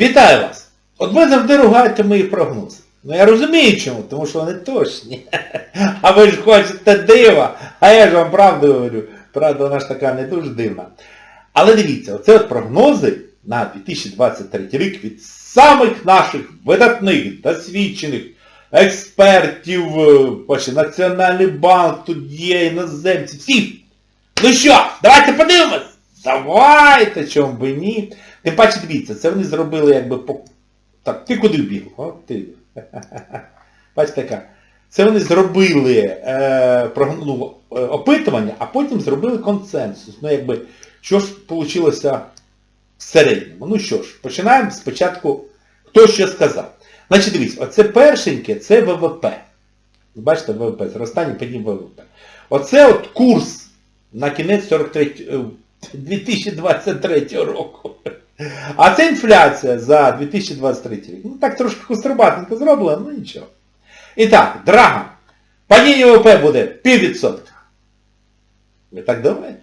Вітаю вас! От ви завжди ругаєте мої прогнози. Ну я розумію чому, тому що вони точні. А ви ж хочете дива, а я ж вам правду говорю. Правда, вона ж така не дуже дивна. Але дивіться, оце от прогнози на 2023 рік від самих наших видатних, досвідчених експертів, е, Національний банк, тут є іноземці, всі. Ну що, давайте подивимось! Давайте, чому би ні. Тим паче, дивіться, це вони зробили якби по... Так, ти куди вбіг? О, ти. Бачите, така. Це вони зробили е, ну, е, опитування, а потім зробили консенсус. Ну, якби, що ж вийшло в середньому? Ну що ж, починаємо спочатку, хто що сказав. Значить, дивіться, оце першеньке, це ВВП. Бачите, ВВП, зростання падіння ВВП. Оце от курс на кінець 43, е, 2023 року. А це інфляція за 2023 рік. Ну так трошки кострубатненько зроблено, ну нічого. І так, Драган. Падіння ВВП буде піввідсотка. Ви так думаєте?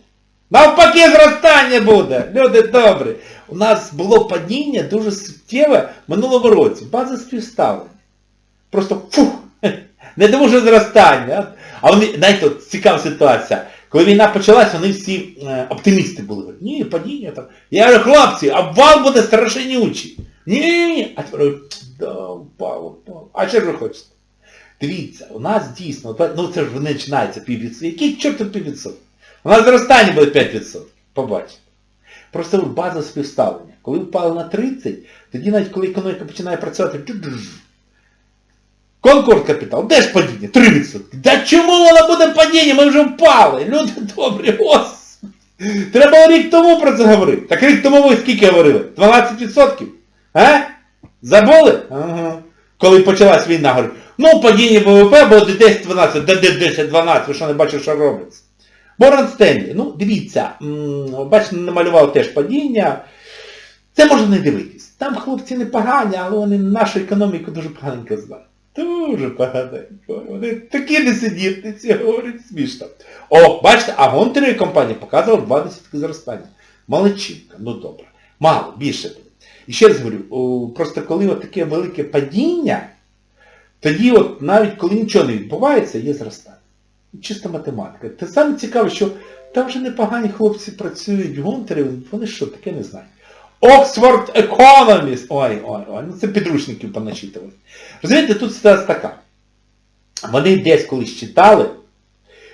Навпаки зростання буде, люди добрі. У нас було падіння дуже суттєве в минулому році. База співставлення. Просто фух, не дуже зростання. А вони, знаєте, цікава ситуація. Коли війна почалась, вони всі е, оптимісти були. Ні, падіння там. Я говорю, хлопці, обвал буде страшенючий. Ні, а тепер да, впав, впав. А що ж ви хочете? Дивіться, у нас дійсно, ну це ж починається піввідсотка. Який чорт піввідсотка? У нас зростання буде 5%. Побачите. Просто база співставлення. Коли впали на 30, тоді навіть коли економіка починає працювати. Конкорд капітал, де ж падіння? 3%. Да чому воно буде падіння? Ми вже впали. Люди добрі, ос. Треба рік тому про це говорити. Так рік тому ви скільки говорили? 12%? А? Забули? Ага. Коли почалась війна, говорю, ну падіння ВВП буде 10-12. Де 10-12? Ви що не бачите, що робиться? Борон Стенлі, ну дивіться, бачите, намалював теж падіння. Це можна не дивитись. Там хлопці не погані, але вони нашу економіку дуже поганенько знають. Дуже поганенько. Вони такі несидітниці, говорять смішно. О, бачите, а Гонтареві компанія показувала два десятки зростання. Молодчинка, ну добре. Мало, більше буде. І ще раз говорю, просто коли таке велике падіння, тоді от навіть коли нічого не відбувається, є зростання. Чиста математика. Те саме цікаве, що там вже непогані хлопці працюють в Гонтареві, вони що, таке не знають. Oxford Economist. Ой, ой, ой, ну це підручників поначитували. Розумієте, тут ситуація така. Вони десь колись читали,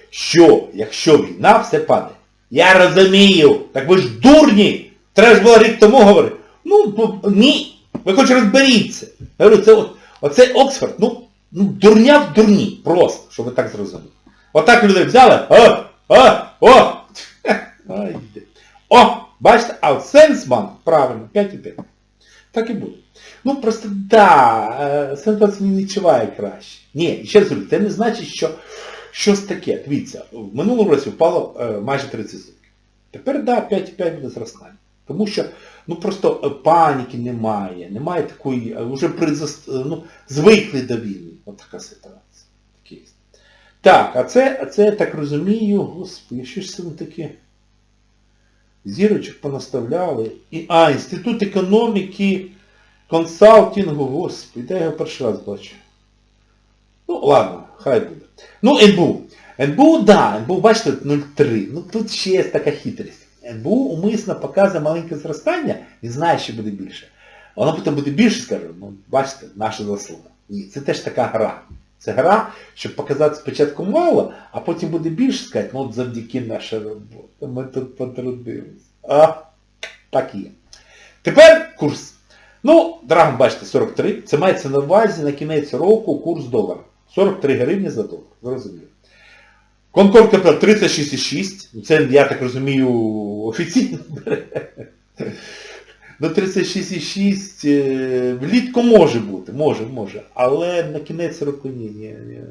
що якщо війна, все падає. Я розумію, так ви ж дурні! Треба ж було рік тому говорити. Ну, ні, ви хоч розберіться. Я говорю, це от, оце Оксфорд, ну, ну, дурня в дурні, просто, щоб ви так зрозуміли. Отак людей взяли, о, о, о, О, бачите, а от Сенсман, правильно, 5,5. Так і буде. Ну просто да, е, Сенсман не відчуває краще. Ні, ще раз говорю, це не значить, що щось таке. Дивіться, в минулому році впало е, майже 30%. Тепер да, 5,5 буде зростання. Тому що ну просто е, паніки немає, немає такої, вже призас, е, ну, звикли до війни. От така ситуація. Так, а це, а це я так розумію, господи, що ж це таке? Зірочок понаставляли. І, а, Інститут економіки, консалтингу, господи, я його перший раз бачу. Ну, ладно, хай буде. Ну, НБУ. НБУ, да, НБУ, бачите, 0,3. Ну тут ще є така хитрість. НБУ умисно показує маленьке зростання і знає, що буде більше. Воно потім буде більше, скаже, ну, бачите, наша заслуга. Ні, це теж така гра. Це гра, щоб показати спочатку мало, а потім буде більше сказати, ну от завдяки нашій роботі. Ми тут потрудились. А, так є. Тепер курс. Ну, драгон, бачите, 43. Це мається на увазі на кінець року курс долара. 43 гривні за долар. Зрозуміло. Конкорд КП 36,6. Це, я так розумію, офіційно. До 36,6 е, влітку може бути, може, може. Але на кінець року ні, ні, ні.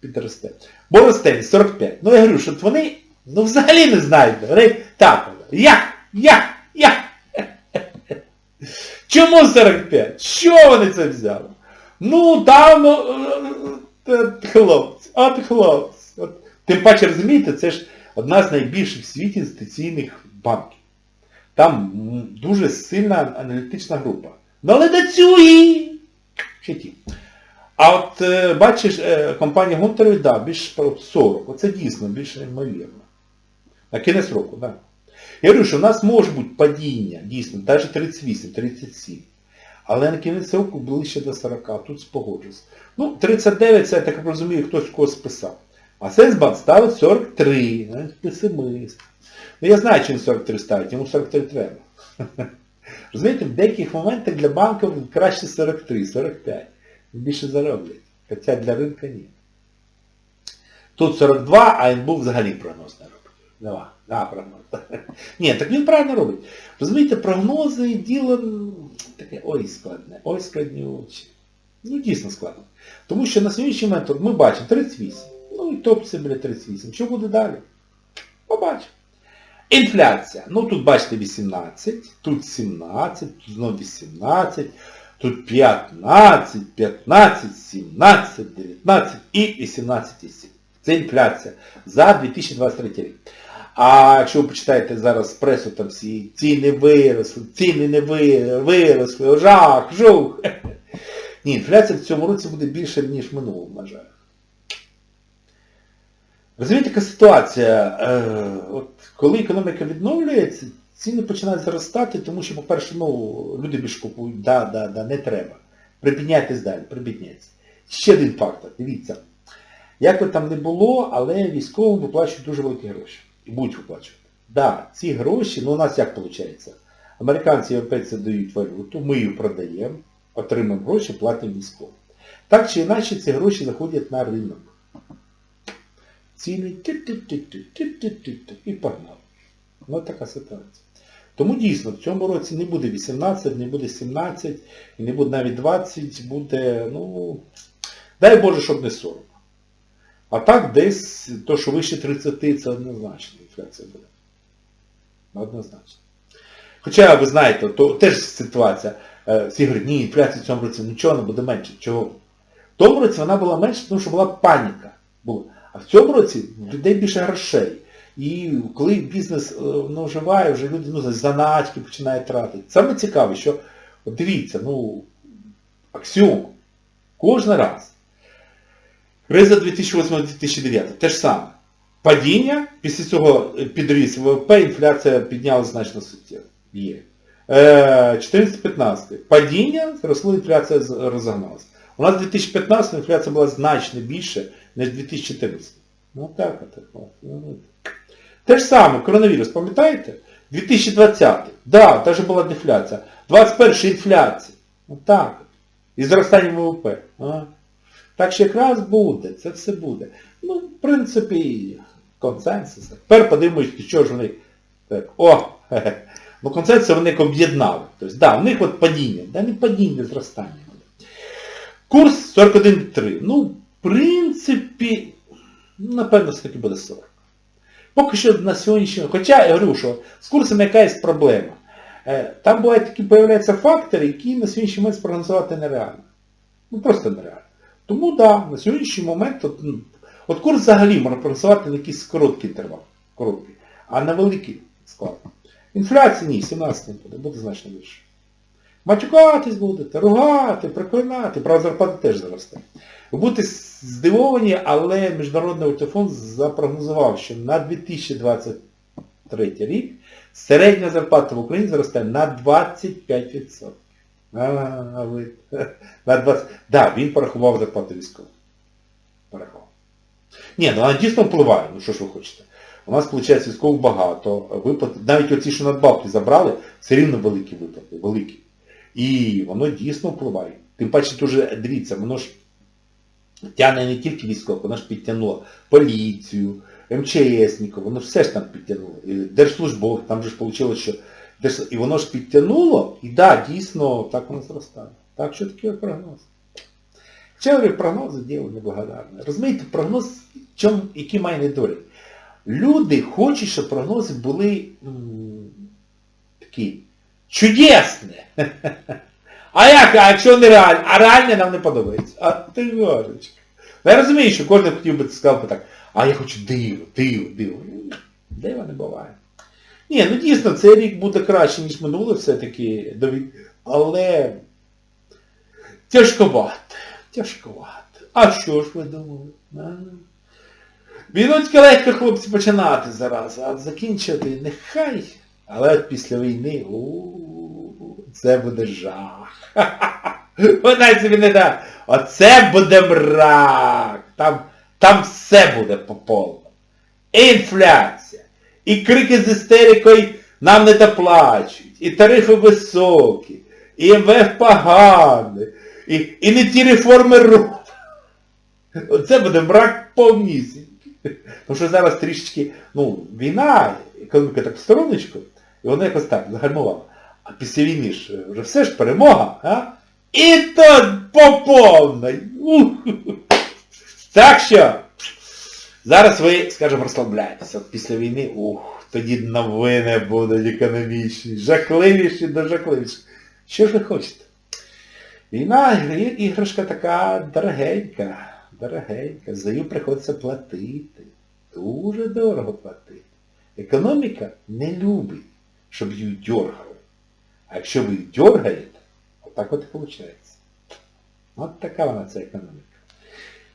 Підросте. Боростель 45. Ну я говорю, що вони ну, взагалі не знають. Вони так, як, як, як. Чому 45? Що вони це взяли? Ну, там, ну, хлопці, от хлопці. От. Тим паче, розумієте, це ж одна з найбільших в світі інституційних банків. Там дуже сильна аналітична група. Але до цього. А от е, бачиш, е, компанія Гонтареві, да, більш 40. Оце дійсно більш неймовірно. На кінець року, так. Да. Я говорю, що в нас може бути падіння, дійсно, навіть 38, 37. Але на кінець року ближче до 40, тут спогоджусь. Ну, 39, це, я так розумію, хтось когось списав. А Сенсбанк ставить 43, навіть песимист. Ну я знаю, чим 43 ставить, йому 43 треба. Розумієте, в деяких моментах для банків краще 43, 45. Більше зароблять. Хоча для ринка ні. Тут 42, а НБУ взагалі прогноз не робить. Нема, да, прогноз. Ні, так він правильно робить. Розумієте, прогнози діло таке, ой, складне, ой, складні очі. Ну, дійсно складно. Тому що на сьогоднішній момент ми бачимо 38. Ну і топ це буде 38. Що буде далі? Побачимо. Інфляція. Ну тут бачите 18, тут 17, тут знову 18, тут 15, 15, 17, 19 і 18,7. Це інфляція за 2023 рік. А якщо ви почитаєте зараз пресу, там всі ціни виросли, ціни не виросли, жах, жух. Ні, інфляція в цьому році буде більше, ніж в минулому, на жаль. Розумієте, яка ситуація? Е, от коли економіка відновлюється, ціни починають зростати, тому що, по-перше, ну, люди більш купують, да, да, да, не треба. Припідняйтесь далі, припідняйтесь. Ще один фактор, дивіться. Як би там не було, але військовим виплачують дуже великі гроші. І будуть виплачувати. Да, ці гроші, ну у нас як виходить? Американці і європейці дають валюту, ми її продаємо, отримуємо гроші, платимо військовим. Так чи інакше ці гроші заходять на ринок. Ціни тю-тю-тю-тю-тю-тю-тю, і погнали. Ну така ситуація. Тому дійсно в цьому році не буде 18, не буде 17, і не буде навіть 20, буде, ну, дай Боже, щоб не 40. А так десь, то, що вище 30, це однозначно інфляція буде. Однозначно. Хоча, ви знаєте, то теж ситуація. Всі говорять, ні, інфляція в цьому році нічого не буде менше. Чого? В тому році вона була менше, тому що була паніка. Була. А в цьому році в людей більше грошей. І коли бізнес е, ну, вживає, вже люди ну, заначки починають тратити. Саме цікаве, що, от дивіться, ну, аксіом, кожен раз. Криза 2008-2009, те ж саме. Падіння, після цього підріс ВВП, інфляція піднялася значно суттєво. Є. Е, 14-15. Падіння, зросло, інфляція розогналася. У нас 2015 інфляція була значно більше, ніж 2014. Ну так, от, от, ну, Те ж саме, коронавірус, пам'ятаєте? 2020. Так, Да, теж була дефляція. 21 інфляція. Ну так. І зростання ВВП. А? Так що якраз буде, це все буде. Ну, в принципі, консенсус. Тепер подивимось, що ж вони. Так, о! Ну консенсус вони об'єднали. Тобто, да, в них от падіння, да не падіння, зростання. Курс 41,3. Ну, в ну, напевно, все-таки буде 40. Поки що на сьогоднішній, хоча я говорю, що з курсом якась проблема. Е, Там бувають такі появляються фактори, які на сьогоднішній момент спрогнозувати нереально. Ну просто нереально. Тому так, да, на сьогоднішній момент от, ну, от курс взагалі можна прогнозувати на якийсь короткий інтервал, короткий, а на великий склад. Інфляція ні, 17 не буде, буде значно більше. Матюкатись будете, ругати, проклинати, правда зарплата теж зросте. Ви будете здивовані, але Міжнародний валютний запрогнозував, що на 2023 рік середня зарплата в Україні зросте на 25%. А, а ви. На 20. Да, він порахував зарплату військових. Порахував. Ні, ну вона дійсно впливає, ну що ж ви хочете. У нас, виходить, військових багато, виплати, навіть оці, що надбавки забрали, все рівно великі виплати, великі. І воно дійсно впливає. Тим паче дуже, дивіться, воно ж тягне не тільки військових, воно ж підтягнуло поліцію, МЧСників, воно все ж там підтягнуло. Держслужбов, там же ж вийшло, що і воно ж підтягнуло, і да, дійсно, так воно зростає. Так що таке прогноз. Хоча говорю, прогнози діло неблагодарне. Розумієте, прогноз, чому, який має недолік. Люди хочуть, щоб прогнози були м, такі чудесні. А як, а якщо не реальні? А реальні нам не подобається. А ти горочка. Ну, я розумію, що кожен хотів би сказав би так, а я хочу диво, диво, диво. Дива не буває. Ні, ну дійсно, цей рік буде краще, ніж минулий все-таки, але Тяжковато, тяжковато. А що ж ви думали? А? Легко хлопці починати зараз, а закінчити нехай. Але от після війни, у це буде жах. Вона собі не да. Оце буде мрак. Там, там все буде по повному. І інфляція, і крики з істерикою нам не доплачують, і тарифи високі, і МВФ поганий, і, і не ті реформи роблять. Оце буде мрак повнісінький. Тому що зараз трішечки, ну, війна, економіка так в стороночку, і воно якось так загальмувало. А після війни ж вже все ж перемога, а? І то по повній. Так що, зараз ви, скажімо, розслабляєтеся. Після війни, ух, тоді новини будуть економічні, жахливіші до жахливіші. Що ж ви хочете? Війна, іграшка така дорогенька, дорогенька. За її приходиться платити. Дуже дорого платити. Економіка не любить, щоб її дергали. А якщо ви її дергаєте, отак от і виходить. От така вона ця економіка.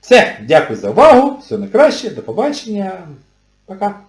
Все, дякую за увагу, всього найкраще, до побачення. Пока.